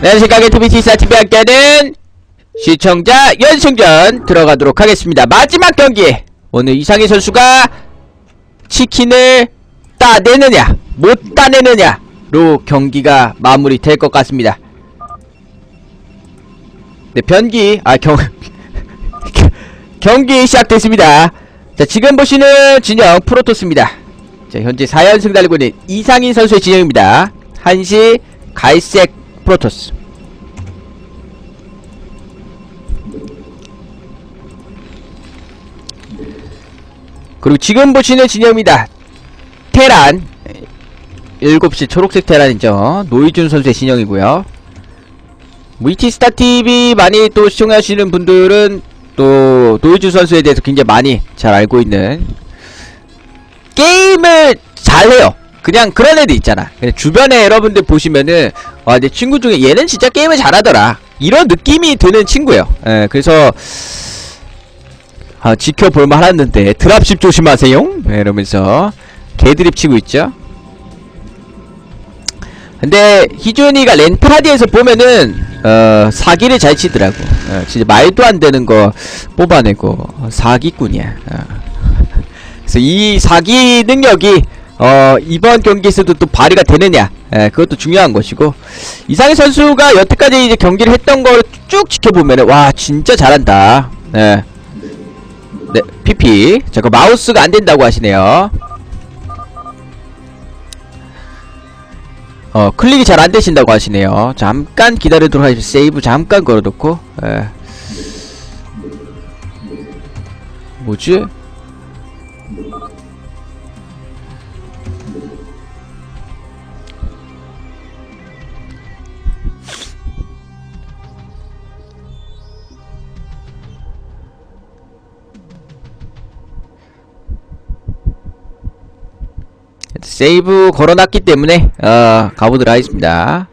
TV 시사 TV 함께하는 시청자 연승전 들어가도록 하겠습니다. 마지막 경기 오늘 이상희 선수가 치킨을 따내느냐 못 따내느냐로 경기가 마무리될 것 같습니다. 네, 변기 아 경 경기 시작됐습니다. 자, 지금 보시는 진영 프로토스입니다. 자, 현재 4연승 달리고 있는 이상인 선수의 진영입니다. 한시 갈색 프로토스. 그리고 지금 보시는 진영입니다. 테란 7시 초록색 테란이죠. 노이준 선수의 진영이고요. 위티스타 TV 많이 또 시청하시는 분들은 또 노이준 선수에 대해서 굉장히 많이 잘 알고 있는 게임을 잘해요. 그냥 그런 애들 있잖아. 주변에 여러분들 보시면은 와내 친구 중에 얘는 진짜 게임을 잘하더라. 이런 느낌이 드는 친구예요. 예, 그래서 아, 지켜볼 만 했는데 드랍십 조심하세요. 네, 이러면서 개드립 치고 있죠. 근데 희준이가 렌타디에서 보면은 어 사기를 잘 치더라고. 어, 진짜 말도 안 되는 거 뽑아내고 어, 사기꾼이야. 어. 그래서 이 사기 능력이 어 이번 경기에서도 또 발휘가 되느냐 예, 그것도 중요한 것이고 이상희 선수가 여태까지 이제 경기를 했던 걸 쭉 지켜보면은 와 진짜 잘한다. 예. 네, PP. 잠깐 마우스가 안 된다고 하시네요. 어, 클릭이 잘 안 되신다고 하시네요. 잠깐 기다리도록 하겠습니다. 세이브 잠깐 걸어놓고. 예. 뭐지? 세이브 걸어놨기 때문에 어 가보도록 하겠습니다.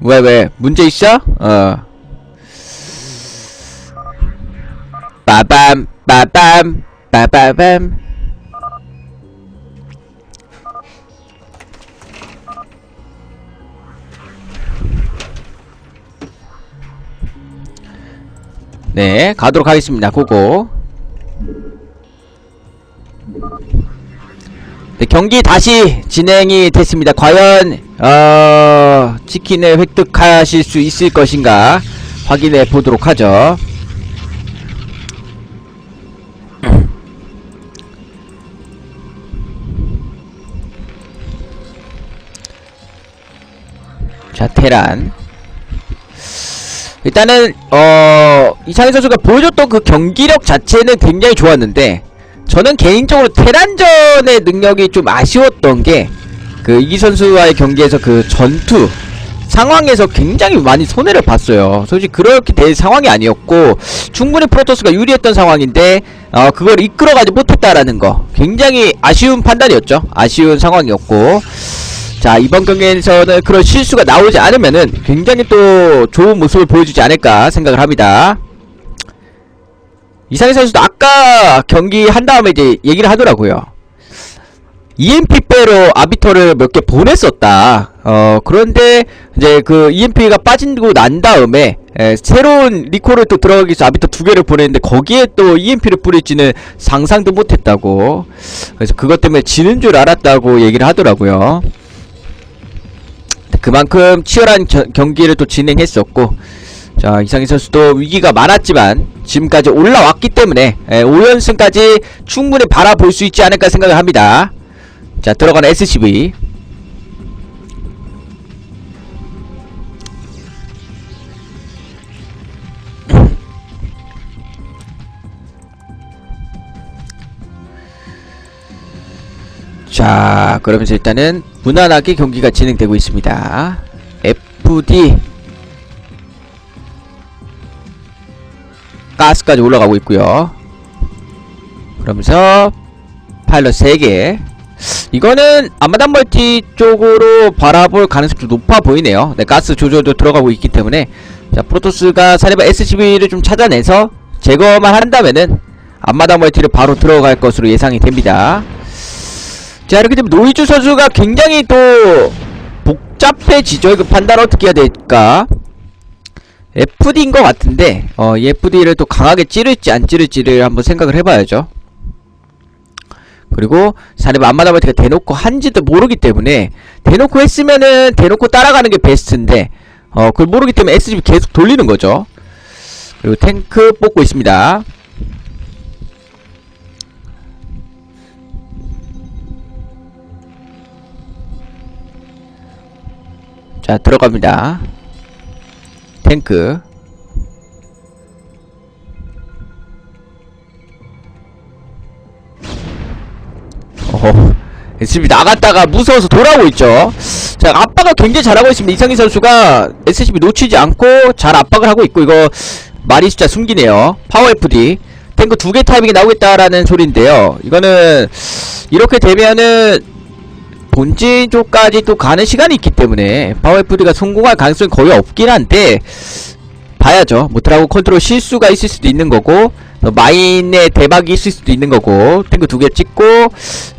왜 왜? 문제 있어? 어. 빠밤 빠밤 빠바밤. 네 가도록 하겠습니다. 고고 네, 경기 다시 진행이 됐습니다. 과연 어, 치킨을 획득하실 수 있을 것인가 확인해 보도록 하죠. 자, 테란. 일단은 어 이창희 선수가 보여줬던 그 경기력 자체는 굉장히 좋았는데 저는 개인적으로 테란전의 능력이 좀 아쉬웠던 게 그 이기 선수와의 경기에서 그 전투 상황에서 굉장히 많이 손해를 봤어요. 솔직히 그렇게 될 상황이 아니었고 충분히 프로토스가 유리했던 상황인데 어 그걸 이끌어가지 못했다라는 거 굉장히 아쉬운 판단이었죠. 아쉬운 상황이었고 자 이번 경기에서는 그런 실수가 나오지 않으면은 굉장히 또 좋은 모습을 보여주지 않을까 생각을 합니다. 이상희 선수도 아까 경기 한 다음에 이제 얘기를 하더라고요. EMP 빼로 아비터를 몇 개 보냈었다. 어, 그런데 이제 그 EMP가 빠지고 난 다음에 에, 새로운 리콜을 또 들어가기 위해서 아비터 두 개를 보냈는데 거기에 또 EMP를 뿌릴지는 상상도 못했다고. 그래서 그것 때문에 지는 줄 알았다고 얘기를 하더라고요. 그만큼 치열한 겨, 경기를 또 진행했었고 자 이상희 선수도 위기가 많았지만 지금까지 올라왔기 때문에 에, 5연승까지 충분히 바라볼 수 있지 않을까 생각을 합니다. 자 들어가는 SCV 자 그러면서 일단은 무난하게 경기가 진행되고 있습니다. FD 가스까지 올라가고 있고요. 그러면서 파일럿 3개. 이거는 아마단 멀티 쪽으로 바라볼 가능성이 좀 높아 보이네요. 네 가스 조절도 들어가고 있기 때문에. 자 프로토스가 사레바 SCV를 좀 찾아내서 제거만 한다면은 앞마당 멀티를 바로 들어갈 것으로 예상이 됩니다. 자 이렇게 되면 노이즈 선수가 굉장히 또 복잡해지죠? 이거 판단 어떻게 해야 될까 FD인 것 같은데 어, 이 FD를 또 강하게 찌를지 안 찌를지를 한번 생각을 해봐야죠. 그리고 사례 만마다바티가 대놓고 한지도 모르기 때문에 대놓고 했으면은 대놓고 따라가는 게 베스트인데 어 그걸 모르기 때문에 SGB 계속 돌리는 거죠. 그리고 탱크 뽑고 있습니다. 자 들어갑니다 탱크. 어허. SCB 나갔다가 무서워서 돌아오고 있죠. 자 압박을 굉장히 잘하고 있습니다. 이상희 선수가 SCB 놓치지 않고 잘 압박을 하고 있고 이거 마리 숫자 숨기네요. 파워 FD 탱크 두 개 타이밍이 나오겠다라는 소리인데요. 이거는 이렇게 되면은 본진 쪽까지 또 가는 시간이 있기 때문에 파워 FD가 성공할 가능성이 거의 없긴 한데 봐야죠. 뭐 드라고 컨트롤 실수가 있을 수도 있는 거고 또 마인의 대박이 있을 수도 있는 거고 탱크 두 개 찍고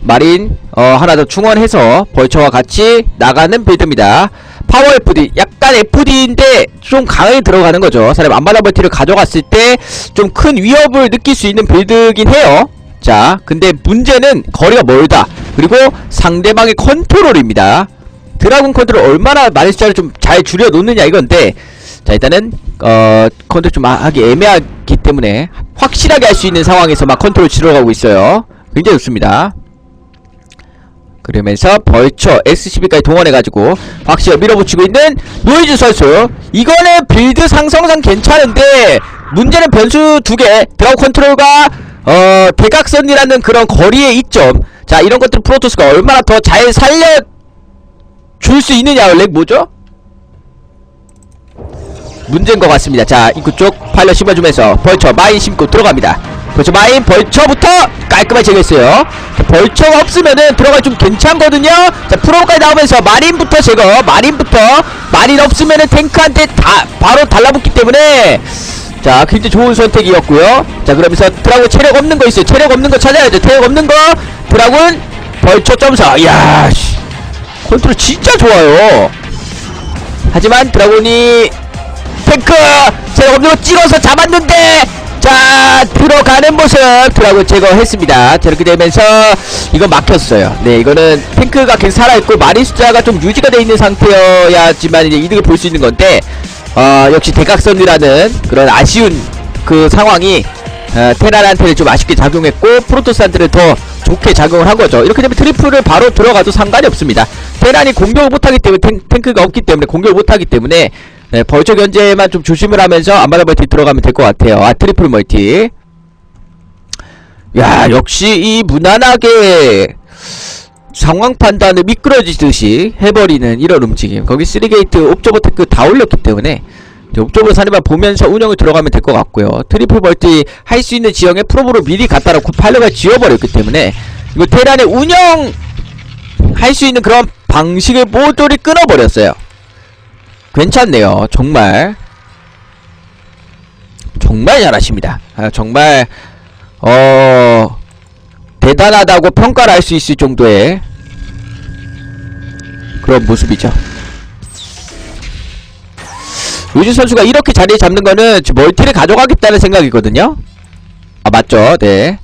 마린 어 하나 더 충원해서 벌처와 같이 나가는 빌드입니다. 파워 FD 약간 FD인데 좀 강하게 들어가는 거죠. 사람 안마다 벌티를 가져갔을 때 좀 큰 위협을 느낄 수 있는 빌드긴 해요. 자 근데 문제는 거리가 멀다 그리고 상대방의 컨트롤입니다. 드라군 컨트롤 얼마나 많은 숫자를 좀 잘 줄여 놓느냐 이건데 자 일단은 어 컨트롤 좀 하- 하기 애매하기 때문에 확실하게 할 수 있는 상황에서 막 컨트롤 치러가고 있어요. 굉장히 좋습니다. 그러면서 벌처 SCB까지 동원해가지고 확실히 밀어붙이고 있는 노이즈 선수. 이거는 빌드 상성상 괜찮은데 문제는 변수 두 개. 드라우 컨트롤과 어 대각선이라는 그런 거리의 이점 자 이런 것들 프로토스가 얼마나 더 잘 살려 줄 수 있느냐 렉 뭐죠? 문제인 것 같습니다. 자, 입구 쪽 파일럿 심어주면서 벌처 마인 심고 들어갑니다. 벌처 마인 벌처부터 깔끔하게 제거했어요. 자, 벌처가 없으면은 들어가 좀 괜찮거든요. 자, 프로까지 나오면서 마린부터 제거, 마린부터 마린 없으면은 탱크한테 다 바로 달라붙기 때문에 자, 굉장히 좋은 선택이었고요. 자, 그러면서 드라군 체력 없는 거 있어요. 체력 없는 거 찾아야죠. 체력 없는 거 드라군 벌처 점사. 이야, 씨. 컨트롤 진짜 좋아요. 하지만 드라곤이 탱크 제가 없는 거 찍어서 잡았는데 자 들어가는 모습 드라곤 제거했습니다 저렇게 되면서 이거 막혔어요 네 이거는 탱크가 계속 살아있고 마린 숫자가 좀 유지가 돼 있는 상태여야지만 이제 이득을 볼 수 있는 건데 어 역시 대각선이라는 그런 아쉬운 그 상황이 어, 테란한테는 좀 아쉽게 작용했고 프로토스한테는 더 좋게 작용을 한 거죠. 이렇게 되면 트리플을 바로 들어가도 상관이 없습니다. 테란이 공격을 못하기 때문에 탱, 탱크가 없기 때문에 공격을 못하기 때문에 네, 벌처 견제만 좀 조심을 하면서 안마다 멀티 들어가면 될 것 같아요. 아 트리플 멀티. 야 역시 이 무난하게 상황 판단을 미끄러지듯이 해버리는 이런 움직임. 거기 3게이트 옵저버 테크 다 올렸기 때문에 옵저버 사례만 보면서 운영을 들어가면 될 것 같고요. 트리플 멀티 할 수 있는 지형에 프로브로 미리 갖다 놓고 파일럿을 지워버렸기 때문에 이거 테란의 운영 할 수 있는 그런 방식을 모조리 끊어버렸어요. 괜찮네요. 정말 정말 잘하십니다. 아, 정말 어 대단하다고 평가를 할 수 있을 정도의 그런 모습이죠. 우주 선수가 이렇게 자리 잡는 거는 멀티를 가져가겠다는 생각이거든요. 아 맞죠, 네.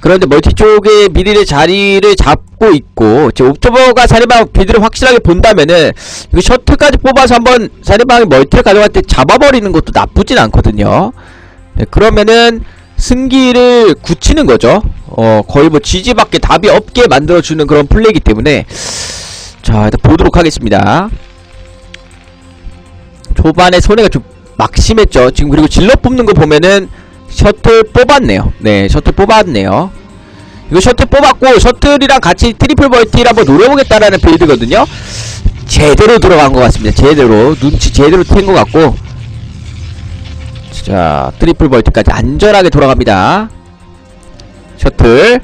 그런데 멀티 쪽에 미리의 자리를 잡고 있고 지금 옵저버가 사리방 비드를 확실하게 본다면은 이거 셔틀까지 뽑아서 한번 사리방이 멀티를 가져갈 때 잡아버리는 것도 나쁘진 않거든요. 네, 그러면은 승기를 굳히는 거죠. 어 거의 뭐 지지밖에 답이 없게 만들어주는 그런 플레이기 때문에 자 일단 보도록 하겠습니다. 초반에 손해가 좀 막심했죠. 지금 그리고 질러 뽑는 거 보면은 셔틀 뽑았네요. 네, 셔틀 뽑았네요. 이거 셔틀 뽑았고 셔틀이랑 같이 트리플 멀티를 한번 노려보겠다라는 빌드거든요. 제대로 들어간 것 같습니다. 제대로 눈치 제대로 챈것 같고 자 트리플 멀티까지 안전하게 돌아갑니다. 셔틀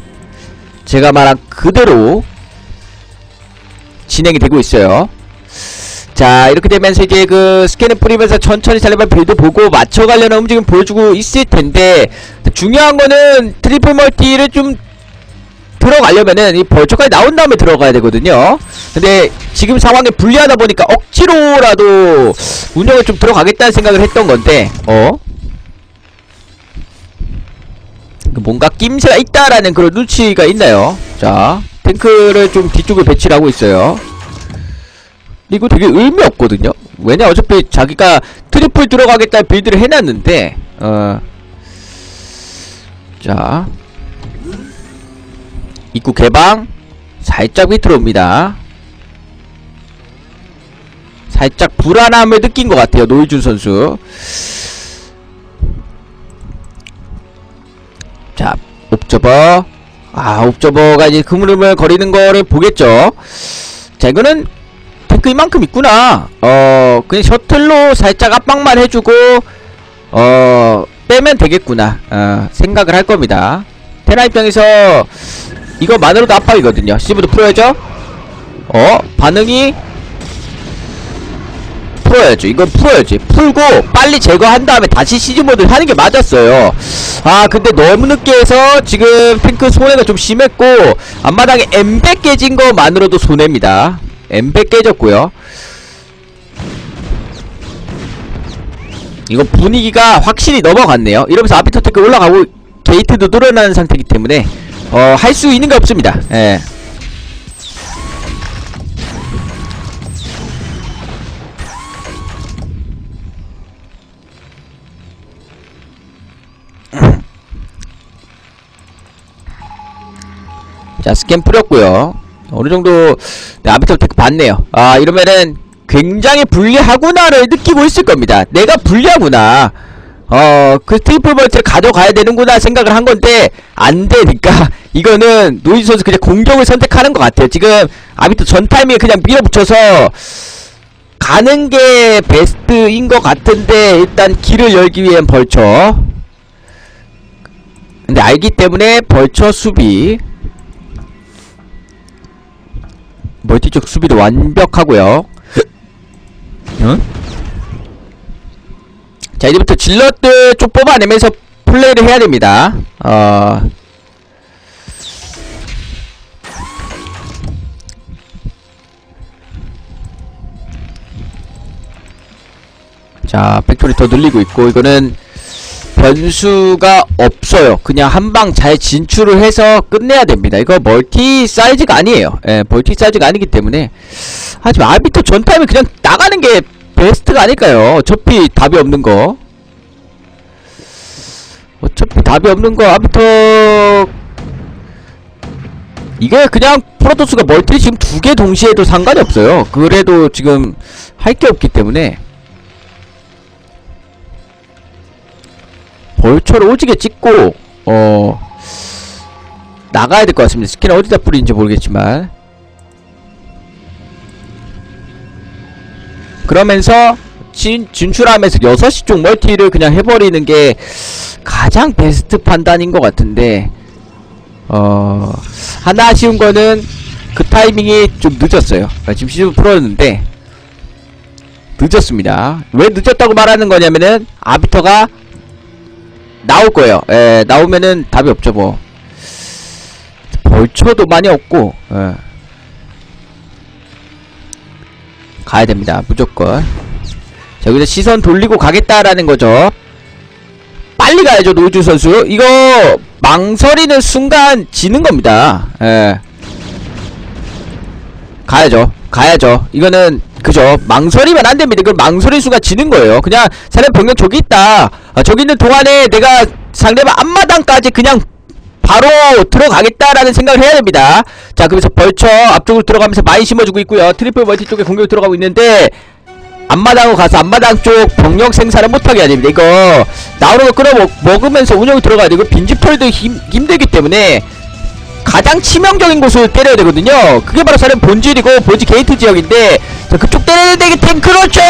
제가 말한 그대로 진행이 되고 있어요. 자 이렇게 되면서 이제 그 스캔을 뿌리면서 천천히 살려면 빌드 보고 맞춰가려는 움직임 보여주고 있을 텐데 중요한 거는 트리플 멀티를 좀 들어가려면은 이 벌초까지 나온 다음에 들어가야 되거든요. 근데 지금 상황에 불리하다 보니까 억지로라도 운영을 좀 들어가겠다는 생각을 했던 건데, 어? 그 뭔가 낌새가 있다라는 그런 눈치가 있나요? 자, 탱크를 좀 뒤쪽에 배치를 하고 있어요. 이거 되게 의미 없거든요. 왜냐 어차피 자기가 트리플 들어가겠다 빌드를 해놨는데, 어, 자, 입구 개방 살짝 밑으로 옵니다. 살짝 불안함을 느낀 것 같아요 노이준 선수. 옵저버. 아, 옵저버가 이제 그물음을 거리는 거를 보겠죠. 자, 이거는 탱크 이만큼 있구나. 어, 그냥 셔틀로 살짝 압박만 해주고, 어, 빼면 되겠구나. 어, 생각을 할 겁니다. 테라 입장에서 이거만으로도 압박이거든요. 시브도 풀어야죠? 어, 반응이 풀어야죠. 이건 풀어야지. 풀고 빨리 제거한 다음에 다시 시즈모드를 하는 게 맞았어요. 아 근데 너무 늦게 해서 지금 탱크 손해가 좀 심했고 앞마당에 엠백 깨진 것만으로도 손해입니다. 엠백 깨졌고요. 이거 분위기가 확실히 넘어갔네요. 이러면서 아비터 테크 올라가고 게이트도 늘어나는 상태이기 때문에 어 할 수 있는 게 없습니다. 예. 자 스캔 뿌렸고요. 어느 정도 네, 아비터 테크 봤네요. 아 이러면은 굉장히 불리하구나를 느끼고 있을 겁니다. 내가 불리하구나. 어그 트리플 벌트를 가져가야 되는구나 생각을 한 건데 안 되니까 이거는 노이즈 선수 그냥 공격을 선택하는 것 같아요. 지금 아비터 전 타이밍에 그냥 밀어붙여서 가는 게 베스트인 것 같은데 일단 길을 열기 위한 벌처. 근데 알기 때문에 벌처 수비 멀티 쪽 수비도 완벽하고요. 응? 자 이제부터 질럿들 좀 뽑아내면서 플레이를 해야 됩니다. 어. 자 팩토리 더 늘리고 있고 이거는 변수가 없어요. 그냥 한 방 잘 진출을 해서 끝내야 됩니다. 이거 멀티 사이즈가 아니에요. 예, 멀티 사이즈가 아니기 때문에. 하지만 아비터 전타임에 그냥 나가는 게 베스트가 아닐까요? 어차피 답이 없는 거. 어차피 답이 없는 거 아비터 이게 그냥 프로토스가 멀티 지금 두 개 동시에 해도 상관이 없어요. 그래도 지금 할 게 없기 때문에 벌초를 오지게 찍고 어 나가야 될 것 같습니다. 스킨 어디다 뿌리는지 모르겠지만 그러면서 진, 진출하면서 6시 쪽 멀티를 그냥 해버리는 게 가장 베스트 판단인 것 같은데 어 하나 아쉬운 거는 그 타이밍이 좀 늦었어요. 아, 지금 시즌 풀었는데 늦었습니다. 왜 늦었다고 말하는 거냐면은 아비터가 나올 거예요. 예, 나오면은 답이 없죠, 뭐. 벌초도 많이 없고, 예. 가야 됩니다, 무조건. 자, 여기서 시선 돌리고 가겠다라는 거죠. 빨리 가야죠, 노주 선수. 이거, 망설이는 순간 지는 겁니다. 예. 가야죠. 가야죠. 이거는 그죠. 망설이면 안 됩니다. 이건 망설일 수가 지는 거예요. 그냥 사람 병력 저기 있다. 아, 저기 있는 동안에 내가 상대방 앞마당까지 그냥 바로 들어가겠다라는 생각을 해야 됩니다. 자, 그래서 벌쳐 앞쪽으로 들어가면서 많이 심어주고 있고요. 트리플 멀티 쪽에 공격이 들어가고 있는데 앞마당으로 가서 앞마당 쪽 병력 생산을 못하게 해야 됩니다. 이거 나오는 거 끌어 먹으면서 운영이 들어가야 되고 빈집털도 힘, 힘들기 때문에 가장 치명적인 곳을 때려야 되거든요. 그게 바로 사람 본질이고 본질 게이트 지역인데 자 그쪽 때리는데 이게 탱크로출!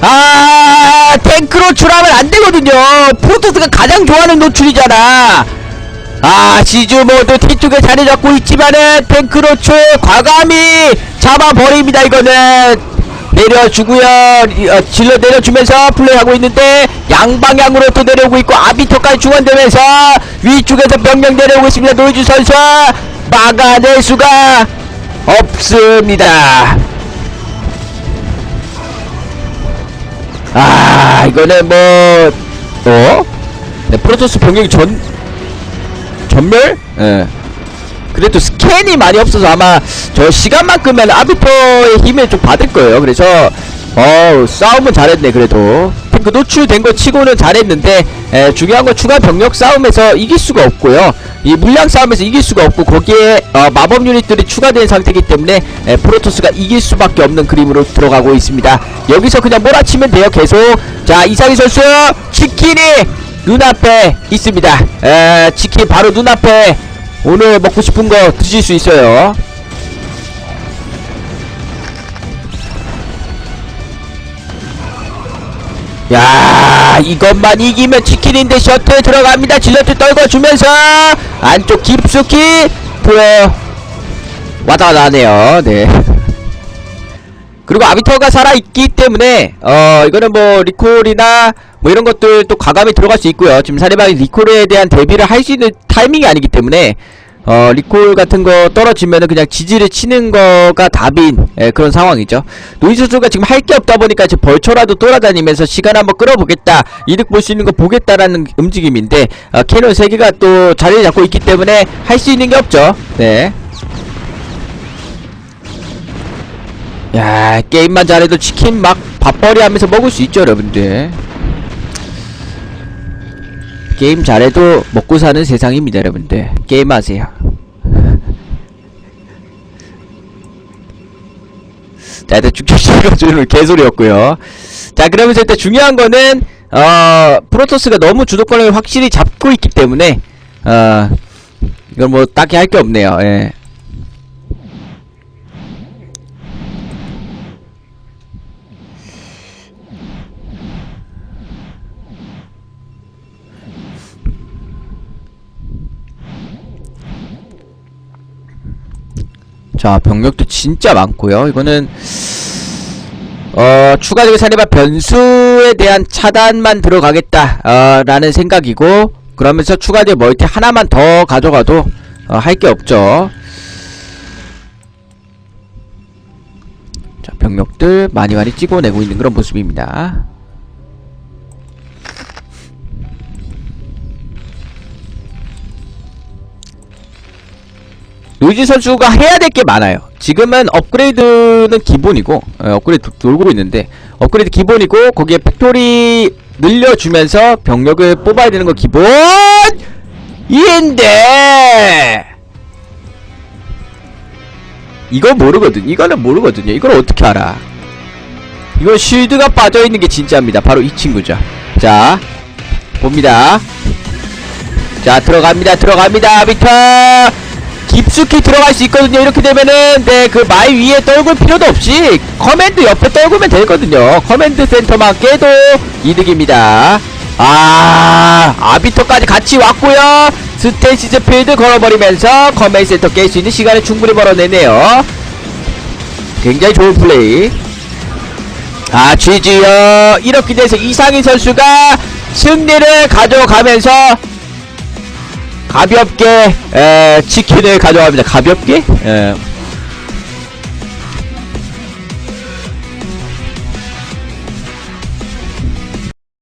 아 탱크로출 하면 안 되거든요. 프로토스가 가장 좋아하는 노출이잖아. 아 시즈모드 뒤쪽에 자리 잡고 있지만은 탱크로출 과감히 잡아버립니다 이거는 내려주고요 리- 어, 질러 내려주면서 플레이하고 있는데 양방향으로 또 내려오고 있고 아비터까지 중원되면서 위쪽에서 명령 내려오고 있습니다 노이즈 선수 막아낼 수가 없습니다. 아 이거는 뭐 어? 네, 프로토스 병력이 전 전멸? 예. 그래도 스 캔이 많이 없어서 아마 저 시간만 끄면 아비터의 힘을 좀 받을 거예요. 그래서 어 싸움은 잘했네 그래도 탱크 노출된 거 치고는 잘했는데 에, 중요한 건 추가 병력 싸움에서 이길 수가 없고요. 이 물량 싸움에서 이길 수가 없고 거기에 어, 마법 유닛들이 추가된 상태이기 때문에 에, 프로토스가 이길 수밖에 없는 그림으로 들어가고 있습니다. 여기서 그냥 몰아치면 돼요. 계속 자 이상희 선수 치킨이 눈앞에 있습니다. 에, 치킨 바로 눈앞에 오늘 먹고 싶은 거 드실 수 있어요. 야 이것만 이기면 치킨인데 셔틀 들어갑니다. 질러트 떨궈주면서 안쪽 깊숙이 보여 하네요. 네. 그리고 아비터가 살아있기 때문에 어 이거는 뭐 리콜이나 뭐 이런 것들 또 과감히 들어갈 수 있고요. 지금 사리방이 리콜에 대한 대비를 할 수 있는 타이밍이 아니기 때문에 어 리콜 같은 거 떨어지면은 그냥 지지를 치는 거가 답인 예, 그런 상황이죠. 노이즈 선수가 지금 할 게 없다 보니까 지금 벌초라도 돌아다니면서 시간 한번 끌어보겠다 이득 볼 수 있는 거 보겠다라는 움직임인데 어, 캐논 3개가 또 자리를 잡고 있기 때문에 할 수 있는 게 없죠. 네. 야 게임만 잘해도 치킨 막 밥벌이 하면서 먹을 수 있죠 여러분들 게임 잘해도 먹고 사는 세상입니다 여러분들. 게임하세요. 자 일단 죽죽시가 주는 개소리였고요. 자 그러면서 일단 중요한 거는 어 프로토스가 너무 주도권을 확실히 잡고 있기 때문에 어 이건 뭐 딱히 할 게 없네요. 예. 자 병력도 진짜 많고요. 이거는 어 추가적인 사례바 변수에 대한 차단만 들어가겠다 어, 라는 생각이고 그러면서 추가적 멀티 하나만 더 가져가도 어, 할 게 없죠. 자 병력들 많이 많이 찍어내고 있는 그런 모습입니다 노이즈 선수가 해야 될 게 많아요. 지금은 업그레이드는 기본이고, 어, 업그레이드 도- 돌고 있는데, 업그레이드 기본이고, 거기에 팩토리 늘려주면서 병력을 뽑아야 되는 거 기본! 이인데! 이거 모르거든. 이거는 모르거든요. 이걸 어떻게 알아? 이건 쉴드가 빠져있는 게 진짜입니다. 바로 이 친구죠. 자, 봅니다. 자, 들어갑니다. 들어갑니다. 비터! 깊숙이 들어갈 수 있거든요. 이렇게 되면은 네그 마이 위에 떨굴 필요도 없이 커맨드 옆에 떨구면 되거든요. 커맨드 센터만 깨도 이득입니다. 아 아비터까지 같이 왔고요. 스테이시즈 필드 걸어버리면서 커맨드 센터 깰 수 있는 시간을 충분히 벌어내네요. 굉장히 좋은 플레이. 아 GG요. 이렇게 돼서 이상희 선수가 승리를 가져가면서 가볍게 에, 치킨을 가져갑니다. 가볍게? 에,